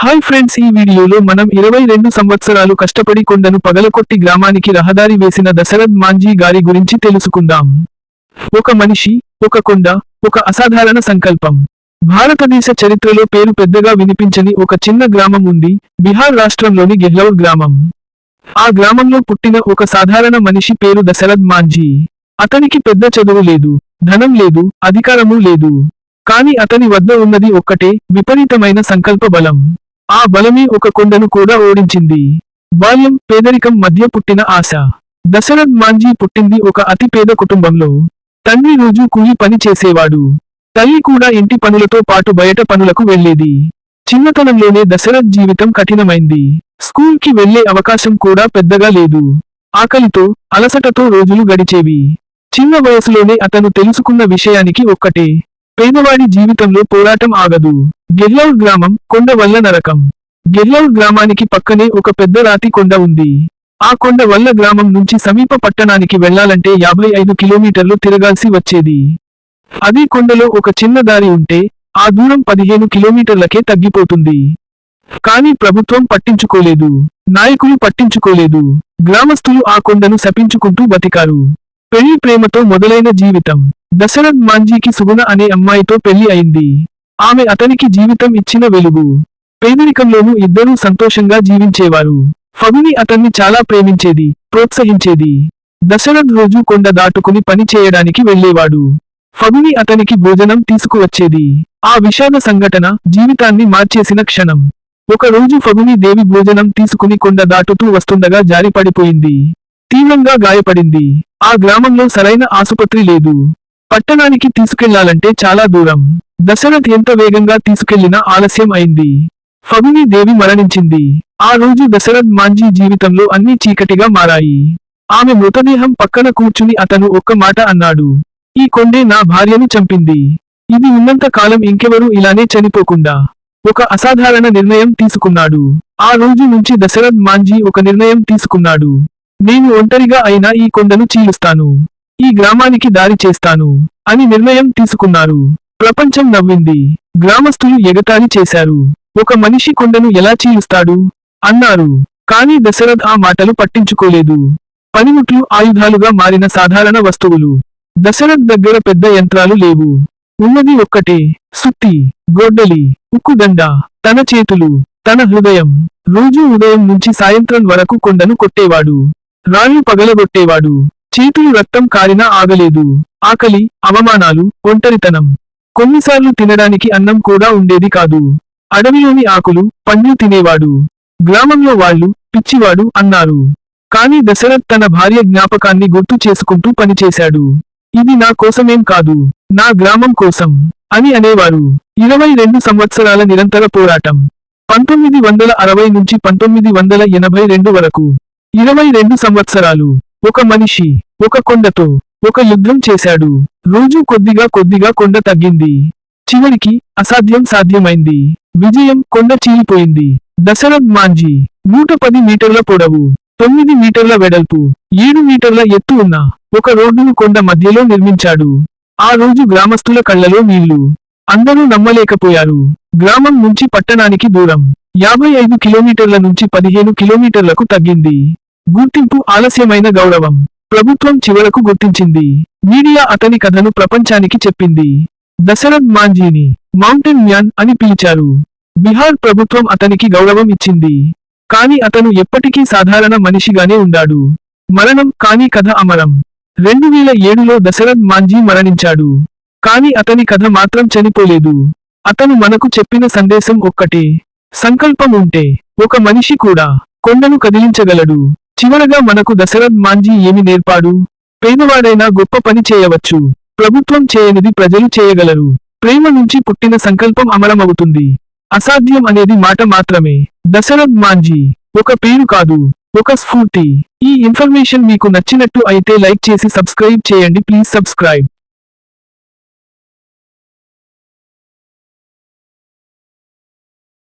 Hi friends ఈ వీడియోలో మనం ఇరవై రెండు సంవత్సరాలు కష్టపడి కొండను పగలకొట్టి గ్రామానికి రహదారి వేసిన దశరథ్ మాంజీ గారి గురించి తెలుసుకుందాం. ఒక మనిషి ఒక కొండ ఒక అసాధారణ సంకల్పం. భారతదేశ చరిత్రలో పేరు పెద్దగా వినిపించని ఒక చిన్న గ్రామం ఉంది బిహార్ రాష్ట్రంలోని గెహ్లౌర్ గ్రామం. ఆ గ్రామంలో పుట్టిన ఒక సాధారణ మనిషి పేరు దశరథ్ మాంజీ. అతనికి పెద్ద చదువు లేదు ధనం లేదు అధికారము లేదు. కాని అతని వద్ద ఉన్నది ఒక్కటే విపరీతమైన సంకల్ప బలం. ఆ బలమే ఒక కొండను కూడా ఓడించింది. బాల్యం పేదరికం మధ్య పుట్టిన ఆశ. దశరథ్ మాంజీ పుట్టింది ఒక అతి పేద కుటుంబంలో. తండ్రి రోజు కూలి పని చేసేవాడు. తల్లి కూడా ఇంటి పనులతో పాటు బయట పనులకు వెళ్ళేది చిన్నతనంలోనే దశరథ్ జీవితం కఠినమైంది. స్కూల్కి వెళ్ళే అవకాశం కూడా పెద్దగా లేదు. ఆకలితో అలసటతో రోజులు గడిచేవి. చిన్న వయసులోనే అతను తెలుసుకున్న విషయానికి ఒక్కటే. పేదవాడి జీవితంలో పోరాటం ఆగదు. గిర్లౌడ్ గ్రామం కొండ వల్ల నరకం. గిర్లౌడ్ గ్రామానికి పక్కనే ఒక పెద్ద రాతి కొండ ఉంది. ఆ కొండ వల్ల గ్రామం నుంచి సమీప పట్టణానికి వెళ్ళాలంటే యాభై ఐదు కిలోమీటర్లు తిరగాల్సి వచ్చేది. అదే కొండలో ఒక చిన్న దారి ఉంటే ఆ దూరం పదిహేను కిలోమీటర్లకే తగ్గిపోతుంది. కానీ ప్రభుత్వం పట్టించుకోలేదు. నాయకులు పట్టించుకోలేదు. గ్రామస్తులు ఆ కొండను శపించుకుంటూ బతికారు. పెళ్ళి ప్రేమతో మొదలైన జీవితం. దశరథ్ మాంజీకి సుగుణ అనే అమ్మాయితో పెళ్ళి అయింది. ఆమె అతనికి జీవితం ఇచ్చిన వెలుగు. పేదరికంలోనూ ఇద్దరూ సంతోషంగా జీవించేవారు. ఫగుని అతన్ని చాలా ప్రేమించేది ప్రోత్సహించేది. దశరథ్ రోజు కొండ దాటుకుని పని చేయడానికి వెళ్ళేవాడు ఫగుని అతనికి భోజనం తీసుకువచ్చేది. ఆ విషాద సంఘటన జీవితాన్ని మార్చేసిన క్షణం. ఒక రోజు ఫగుని దేవి భోజనం తీసుకుని కొండ దాటుతూ వస్తుండగా జారిపడిపోయింది తీవ్రంగా గాయపడింది. ఆ గ్రామంలో సరైన ఆసుపత్రి లేదు. పట్టణానికి తీసుకెళ్ళాలంటే చాలా దూరం. దశరథ్ ఎంత వేగంగా తీసుకెళ్ళినా ఆలస్యం అయింది. ఫగుని దేవి మరణించింది. ఆ రోజు దశరథ్ మాంజీ జీవితంలో అన్ని చీకటిగా మారాయి. ఆమె మృతదేహం పక్కన కూర్చుని అతను ఒక్క మాట అన్నాడు. ఈ కొండే నా భార్యను చంపింది. ఇది ఉన్నంత కాలం ఇంకెవరూ ఇలానే చనిపోకుండా. ఒక అసాధారణ నిర్ణయం తీసుకున్నాడు. ఆ రోజు నుంచి దశరథ్ మాంజీ ఒక నిర్ణయం తీసుకున్నాడు. నేను ఒంటరిగా అయినా ఈ కొండను చీలుస్తాను. ఈ గ్రామానికి దారి చేస్తాను. అని నిర్ణయం తీసుకున్నారు. ప్రపంచం నవ్వింది. గ్రామస్తులు ఎగతాళి చేశారు. ఒక మనిషి కొండను ఎలా చీలుస్తాడు? అన్నారు. కాని దశరథ్ ఆ మాటలు పట్టించుకోలేదు. పనిముట్లు ఆయుధాలుగా మారిన సాధారణ వస్తువులు. దశరథ్ దగ్గర పెద్ద యంత్రాలు లేవు. ఉన్నది ఒక్కటే. సుత్తి గొడ్డలి ఉక్కుదండ తన చేతులు తన హృదయం. రోజూ ఉదయం నుంచి సాయంత్రం వరకు కొండను కొట్టేవాడు. రాళ్ళు పగలగొట్టేవాడు. చేతులు రక్తం కారినా ఆగలేదు. ఆకలి అవమానాలు ఒంటరితనం. కొన్నిసార్లు తినడానికి అన్నం కూడా ఉండేది కాదు. అడవిలోని ఆకులు పండ్లు తినేవాడు. గ్రామంలో వాళ్ళు పిచ్చివాడు అన్నారు. కాని దశరథ్ తన భార్య జ్ఞాపకాన్ని గుర్తు చేసుకుంటూ పనిచేశాడు. ఇది నా కోసమేం కాదు నా గ్రామం కోసం అని అనేవారు. ఇరవై రెండు సంవత్సరాల నిరంతర పోరాటం. పంతొమ్మిది వందల అరవై నుంచి పంతొమ్మిది వందల ఎనభై రెండు వరకు. ఇరవై రెండు సంవత్సరాలు. ఒక మనిషి ఒక కొండతో ఒక యుద్ధం చేశాడు. రోజు కొద్దిగా కొద్దిగా కొండ తగ్గింది. చివరికి అసాధ్యం సాధ్యమైంది. విజయం కొండ చీలిపోయింది. దశరథ్ మాంజీ నూట పది మీటర్ల పొడవు తొమ్మిది మీటర్ల వెడల్పు ఏడు మీటర్ల ఎత్తు ఉన్న ఒక రోడ్డును కొండ మధ్యలో నిర్మించాడు. ఆ రోజు గ్రామస్తుల కళ్ళలో నీళ్ళు. అందరూ నమ్మలేకపోయారు. గ్రామం నుంచి పట్టణానికి దూరం. యాభై ఐదు కిలోమీటర్ల నుంచి పదిహేను కిలోమీటర్లకు తగ్గింది. గుర్తింపు ఆలస్యమైన గౌరవం. ప్రభుత్వం చివరకు గుర్తించింది. మీడియా అతని కథను ప్రపంచానికి చెప్పింది. దశరథ్ మాంజీని మౌంటైన్ మ్యాన్ అని పిలిచారు. బిహార్ ప్రభుత్వం అతనికి గౌరవం ఇచ్చింది. కాని అతను ఎప్పటికీ సాధారణ మనిషిగానే ఉండాడు. మరణం కాని కథ అమరం. రెండు వేల ఏడులో దశరథ్ మాంజీ మరణించాడు. కాని అతని కథ మాత్రం చనిపోలేదు. అతను మనకు చెప్పిన సందేశం ఒక్కటే. సంకల్పం ఉంటే ఒక మనిషి కూడా కొండను కదిలించగలడు. చివరగా మనకు దశరథ్ మాంజీ ఏమి నేర్పాడు? పేదవాడైనా గొప్ప పని చేయవచ్చు. ప్రభుత్వం చేయనిది ప్రజలు చేయగలరు. ప్రేమ నుంచి పుట్టిన సంకల్పం అమరమవుతుంది అసాధ్యం అనేది మాట మాత్రమే. దశరథ్ మాంజీ ఒక పేరు కాదు ఒక స్ఫూర్తి. ఈ ఇన్ఫర్మేషన్ మీకు నచ్చినట్టు అయితే లైక్ చేసి సబ్స్క్రైబ్ చేయండి. Please subscribe.